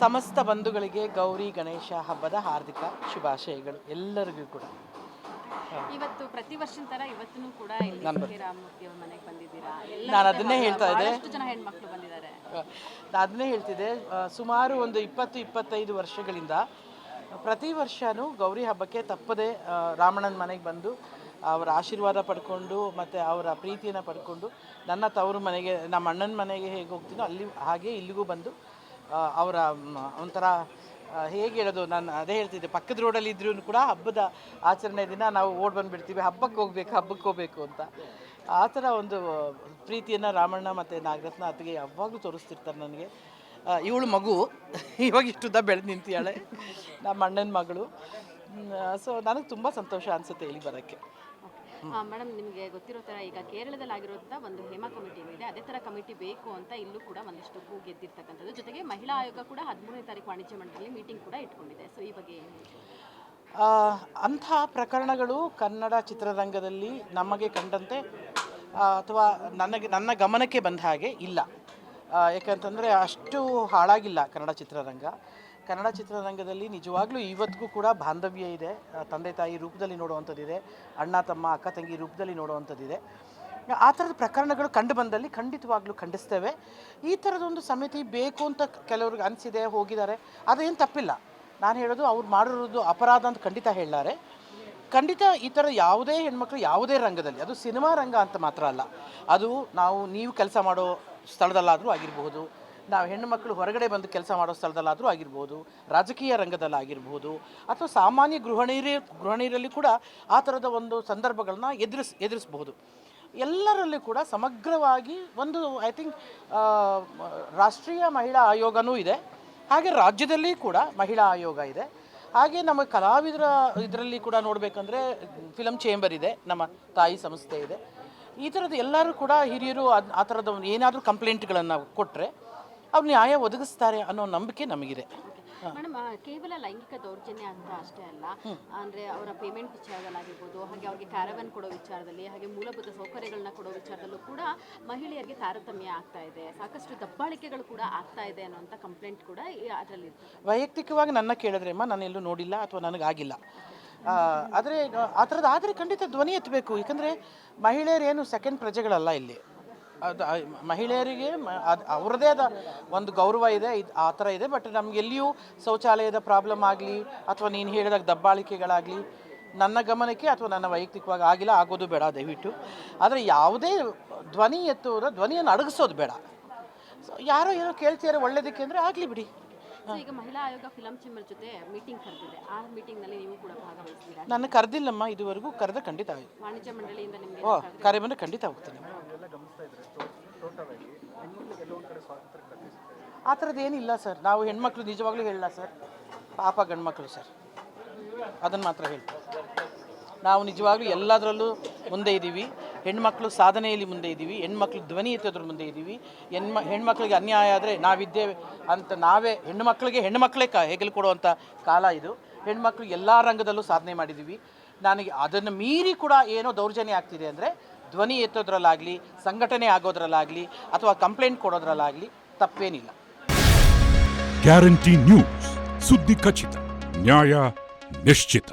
ಸಮಸ್ತ ಬಂಧುಗಳಿಗೆ ಗೌರಿ ಗಣೇಶ ಹಬ್ಬದ ಹಾರ್ದಿಕ ಶುಭಾಶಯಗಳು ಎಲ್ಲರಿಗೂ ಕೂಡ. ಇವತ್ತು ಪ್ರತಿ ವರ್ಷದ ತರ ಇವತ್ತೂ ಕೂಡ ಇಲ್ಲಿ ನಾನು ಕೆ. ರಾಮಮೂರ್ತಿ ಅವ್ರ ಮನೆಗೆ ಬಂದಿದ್ದೀರಾ? ಎಲ್ಲ ನಾನು ಅದನ್ನೇ ಹೇಳ್ತಾ ಇದ್ದೆ. ಬಹಳಷ್ಟು ಜನ ಹೆಣ್ಮಕ್ಳು ಬಂದಿದ್ದಾರೆ. ನಾನು ಅದನ್ನೇ ಹೇಳ್ತಿದ್ದೆ. ಆ, ಸುಮಾರು ಒಂದು ಇಪ್ಪತ್ತು ಇಪ್ಪತ್ತೈದು ವರ್ಷಗಳಿಂದ ಪ್ರತಿ ವರ್ಷನೂ ಗೌರಿ ಹಬ್ಬಕ್ಕೆ ತಪ್ಪದೆ ರಾಮಣ್ಣನ ಮನೆಗೆ ಬಂದು ಅವರ ಆಶೀರ್ವಾದ ಪಡ್ಕೊಂಡು ಮತ್ತು ಅವರ ಪ್ರೀತಿಯನ್ನು ಪಡ್ಕೊಂಡು ನನ್ನ ತವರು ಮನೆಗೆ ನಮ್ಮ ಅಣ್ಣನ ಮನೆಗೆ ಹೇಗೆ ಹೋಗ್ತೀನೋ ಅಲ್ಲಿ ಹಾಗೆ ಇಲ್ಲಿಗೂ ಬಂದು ಅವರ ಒಂಥರ ಹೇಗೆ ಹೇಳೋದು, ನಾನು ಅದೇ ಹೇಳ್ತಿದ್ದೆ, ಪಕ್ಕದ ರೋಡಲ್ಲಿ ಇದ್ರೂ ಕೂಡ ಹಬ್ಬದ ಆಚರಣೆ ದಿನ ನಾವು ಓಡ್ ಬಂದುಬಿಡ್ತೀವಿ, ಹಬ್ಬಕ್ಕೆ ಹೋಗ್ಬೇಕು ಹಬ್ಬಕ್ಕೆ ಹೋಗ್ಬೇಕು ಅಂತ. ಆ ಥರ ಒಂದು ಪ್ರೀತಿಯನ್ನು ರಾಮಣ್ಣ ಮತ್ತು ನಾಗರತ್ನ ಅತ್ತಿಗೆ ಯಾವಾಗಲೂ ತೋರಿಸ್ತಿರ್ತಾರೆ ನನಗೆ. ಇವಳು ಮಗು, ಇವಾಗ ಇಷ್ಟುದ್ದ ಬೆಳೆದು ನಿಂತಿಯಾಳೆ ನಮ್ಮ ಅಣ್ಣನ ಮಗಳು. ಸೊ ನನಗೆ ತುಂಬ ಸಂತೋಷ ಅನಿಸುತ್ತೆ ಇಲ್ಲಿ ಬರೋಕ್ಕೆ. ಮೇಡಮ್ ನಿಮಗೆ ಗೊತ್ತಿರೋ ಥರ ಈಗ ಕೇರಳದಲ್ಲಿ ಆಗಿರೋಂಥ ಒಂದು ಹೇಮಾ ಕಮಿಟಿ ಇದೆ. ಅದೇ ಥರ ಕಮಿಟಿ ಬೇಕು ಅಂತ ಇಲ್ಲೂ ಕೂಡ ಒಂದಷ್ಟು ಹೂ ಗೆದ್ದಿರ್ತಕ್ಕಂಥದ್ದು. ಜೊತೆಗೆ ಮಹಿಳಾ ಆಯೋಗ ಕೂಡ ಹದಿಮೂರನೇ ತಾರೀಕು ವಾಣಿಜ್ಯ ಮಂಡಳಿ ಮೀಟಿಂಗ್ ಕೂಡ ಇಟ್ಕೊಂಡಿದೆ. ಸೊ ಈ ಬಗ್ಗೆ ಅಂಥ ಪ್ರಕರಣಗಳು ಕನ್ನಡ ಚಿತ್ರರಂಗದಲ್ಲಿ ನಮಗೆ ಕಂಡಂತೆ ಅಥವಾ ನನಗೆ ನನ್ನ ಗಮನಕ್ಕೆ ಬಂದ ಹಾಗೆ ಇಲ್ಲ. ಯಾಕಂತಂದರೆ ಅಷ್ಟು ಹಾಳಾಗಿಲ್ಲ ಕನ್ನಡ ಚಿತ್ರರಂಗ. ಕನ್ನಡ ಚಿತ್ರರಂಗದಲ್ಲಿ ನಿಜವಾಗ್ಲೂ ಇವತ್ತಿಗೂ ಕೂಡ ಬಾಂಧವ್ಯ ಇದೆ. ತಂದೆ ತಾಯಿ ರೂಪದಲ್ಲಿ ನೋಡುವಂಥದ್ದಿದೆ. ಅಣ್ಣ, ತಮ್ಮ, ಅಕ್ಕ, ತಂಗಿ ರೂಪದಲ್ಲಿ ನೋಡುವಂಥದ್ದಿದೆ. ಆ ಥರದ ಪ್ರಕರಣಗಳು ಕಂಡು ಬಂದಲ್ಲಿ ಖಂಡಿತವಾಗ್ಲೂ ಖಂಡಿಸ್ತೇವೆ. ಈ ಥರದೊಂದು ಸಮಿತಿ ಬೇಕು ಅಂತ ಕೆಲವ್ರಿಗೆ ಅನಿಸಿದೆ, ಹೋಗಿದ್ದಾರೆ. ಅದೇನು ತಪ್ಪಿಲ್ಲ. ನಾನು ಹೇಳೋದು ಅವ್ರು ಮಾಡಿರೋದು ಅಪರಾಧ ಅಂತ ಖಂಡಿತ ಹೇಳಾರೆ ಖಂಡಿತ ಈ ಥರ ಯಾವುದೇ ಹೆಣ್ಮಕ್ಳು ಯಾವುದೇ ರಂಗದಲ್ಲಿ, ಅದು ಸಿನಿಮಾ ರಂಗ ಅಂತ ಮಾತ್ರ ಅಲ್ಲ. ಅದು ನಾವು ನೀವು ಕೆಲಸ ಮಾಡೋ ಸ್ಥಳದಲ್ಲಾದರೂ ಆಗಿರಬಹುದು ನಾವು ಹೆಣ್ಣು ಮಕ್ಕಳು ಹೊರಗಡೆ ಬಂದು ಕೆಲಸ ಮಾಡೋ ಸ್ಥಳದಲ್ಲಾದರೂ ಆಗಿರ್ಬೋದು, ರಾಜಕೀಯ ರಂಗದಲ್ಲಾಗಿರ್ಬೋದು, ಅಥವಾ ಸಾಮಾನ್ಯ ಗೃಹಿಣಿಯರೇ ಗೃಹಿಣಿಯರಲ್ಲಿ ಕೂಡ ಆ ಥರದ ಒಂದು ಸಂದರ್ಭಗಳನ್ನ ಎದುರಿಸ್ ಎದುರಿಸ್ಬೋದು ಎಲ್ಲರಲ್ಲಿ ಕೂಡ ಸಮಗ್ರವಾಗಿ ಒಂದು ಐ ಥಿಂಕ್ ರಾಷ್ಟ್ರೀಯ ಮಹಿಳಾ ಆಯೋಗನೂ ಇದೆ. ಹಾಗೆ ರಾಜ್ಯದಲ್ಲಿ ಕೂಡ ಮಹಿಳಾ ಆಯೋಗ ಇದೆ. ಹಾಗೆ ನಮ್ಮ ಕಲಾವಿದರ ಇದರಲ್ಲಿ ಕೂಡ ನೋಡಬೇಕಂದ್ರೆ ಫಿಲಮ್ ಚೇಂಬರ್ ಇದೆ, ನಮ್ಮ ತಾಯಿ ಸಂಸ್ಥೆ ಇದೆ. ಈ ಥರದ್ದು ಎಲ್ಲರೂ ಕೂಡ ಹಿರಿಯರು ಆ ಥರದ ಏನಾದರೂ ಕಂಪ್ಲೇಂಟ್ಗಳನ್ನು ಕೊಟ್ಟರೆ ಅವ್ರು ನ್ಯಾಯ ಒದಗಿಸ್ತಾರೆ ಅನ್ನೋ ನಂಬಿಕೆ ನಮಗಿದೆ. ಮೇಡಮ್ ಕೇವಲ ಲೈಂಗಿಕ ದೌರ್ಜನ್ಯ ಅಂತ ಅಷ್ಟೇ ಅಲ್ಲ ಅಂದ್ರೆ ಅವರ ಪೇಮೆಂಟ್ ವಿಚಾರದಲ್ಲಾಗಿರ್ಬೋದು ಹಾಗೆ ಅವ್ರಿಗೆ ಕ್ಯಾರವನ್ ಕೊಡೋ ವಿಚಾರದಲ್ಲಿ ಹಾಗೆ ಮೂಲಭೂತ ಸೌಕರ್ಯಗಳನ್ನ ಕೊಡೋ ವಿಚಾರದಲ್ಲೂ ಕೂಡ ಮಹಿಳೆಯರಿಗೆ ತಾರತಮ್ಯ ಆಗ್ತಾ ಇದೆ ಸಾಕಷ್ಟು ದಬ್ಬಾಳಿಕೆಗಳು ಕೂಡ ಆಗ್ತಾ ಇದೆ ಅನ್ನೋಂಥ ಕಂಪ್ಲೇಂಟ್ ಕೂಡ ಅದರಲ್ಲಿ ವೈಯಕ್ತಿಕವಾಗಿ ನನ್ನ ಕೇಳಿದ್ರೆ ಅಮ್ಮ ನಾನು ಎಲ್ಲೂ ನೋಡಿಲ್ಲ ಅಥವಾ ನನಗಾಗಿಲ್ಲ. ಆದರೆ ಆ ಆದರೆ ಖಂಡಿತ ಧ್ವನಿ ಎತ್ತಬೇಕು ಯಾಕಂದರೆ ಮಹಿಳೆಯರೇನು ಸೆಕೆಂಡ್ ಪ್ರಜೆಗಳಲ್ಲ ಇಲ್ಲಿ. ಅದು ಮಹಿಳೆಯರಿಗೆ ಅದ್ ಅವ್ರದ್ದೇ ಆದ ಒಂದು ಗೌರವ ಇದೆ, ಇದು ಆ ಥರ ಇದೆ. ಬಟ್ ನಮ್ಗೆ ಎಲ್ಲಿಯೂ ಶೌಚಾಲಯದ ಪ್ರಾಬ್ಲಮ್ ಆಗಲಿ, ಅಥವಾ ನೀನು ಹೇಳಿದಾಗ ದಬ್ಬಾಳಿಕೆಗಳಾಗಲಿ, ನನ್ನ ಗಮನಕ್ಕೆ ಅಥವಾ ನನ್ನ ವೈಯಕ್ತಿಕವಾಗಿ ಆಗಿಲ್ಲ, ಆಗೋದು ಬೇಡ. ದಯವಿಟ್ಟು. ಆದರೆ ಯಾವುದೇ ಧ್ವನಿ ಎತ್ತುವುದ, ಧ್ವನಿಯನ್ನು ಅಡಗಿಸೋದು ಬೇಡ. ಸೊ ಯಾರೋ ಏನೋ ಕೇಳ್ತಿದ್ದಾರೆ ಒಳ್ಳೇದಕ್ಕೆ ಅಂದರೆ ಆಗಲಿ ಬಿಡಿ. ಸೊ ಈಗ ಮಹಿಳಾ ಆಯೋಗ ಫಿಲಂ ಚೇಂಬರ್ ಜೊತೆ ಮೀಟಿಂಗ್ ಕರೆದಿದೆ. ಆ ಮೀಟಿಂಗ್ನಲ್ಲಿ ನೀವು ಕೂಡ ಭಾಗವಹಿಸ್ತೀರಾ? ನನ್ನ ಕರೆದಿಲ್ಲಮ್ಮ ಇದುವರೆಗೂ ಕರೆದ ಖಂಡಿತ ಆಗಿ ವಾಣಿಜ್ಯ ಮಂಡಳಿಯಿಂದ ನಿಮಗೆ ಓ ಕರೆ ಬಂದರೆ ಖಂಡಿತ ಹೋಗ್ತೀನಿ. ಆ ಥರದ್ದು ಏನಿಲ್ಲ ಸರ್. ನಾವು ಹೆಣ್ಮಕ್ಳು ನಿಜವಾಗ್ಲೂ ಹೇಳಲ್ಲ ಸರ್. ಪಾಪ ಗಂಡ್ಮಕ್ಳು ಸರ್. ಅದನ್ನು ಮಾತ್ರ ಹೇಳ್ತೀವಿ ನಾವು ನಿಜವಾಗ್ಲೂ ಎಲ್ಲದರಲ್ಲೂ ಮುಂದೆ ಇದ್ದೀವಿ ಹೆಣ್ಮಕ್ಳು ಸಾಧನೆಯಲ್ಲಿ ಮುಂದೆ ಇದ್ದೀವಿ, ಹೆಣ್ಮಕ್ಳು ಧ್ವನಿ ಎತ್ತೋದ್ರ ಮುಂದೆ ಇದ್ದೀವಿ, ಹೆಣ್ಮ, ಹೆಣ್ಮಕ್ಳಿಗೆ ಅನ್ಯಾಯ ಆದರೆ ನಾವಿದ್ದೇವೆ ಅಂತ ನಾವೇ, ಹೆಣ್ಮಕ್ಳಿಗೆ ಹೆಣ್ಮಕ್ಳೇ ಕ, ಹೆಗಲು ಕೊಡುವಂಥ ಕಾಲ ಇದು. ಹೆಣ್ಮಕ್ಳು ಎಲ್ಲ ರಂಗದಲ್ಲೂ ಸಾಧನೆ ಮಾಡಿದ್ದೀವಿ ನನಗೆ ಅದನ್ನು ಮೀರಿ ಕೂಡ ಏನೋ ದೌರ್ಜನ್ಯ ಆಗ್ತಿದೆ ಅಂದರೆ ಧ್ವನಿ ಎತ್ತೋದ್ರಲ್ಲಾಗಲಿ, ಸಂಘಟನೆ ಆಗೋದ್ರಲ್ಲಾಗಲಿ ಅಥವಾ ಕಂಪ್ಲೇಂಟ್ ಕೊಡೋದ್ರಲ್ಲಾಗಲಿ ತಪ್ಪೇನಿಲ್ಲ. ಗ್ಯಾರಂಟಿ ನ್ಯೂಸ್, ಸುದ್ದಿ ಖಚಿತ, ನ್ಯಾಯ ನಿಶ್ಚಿತ.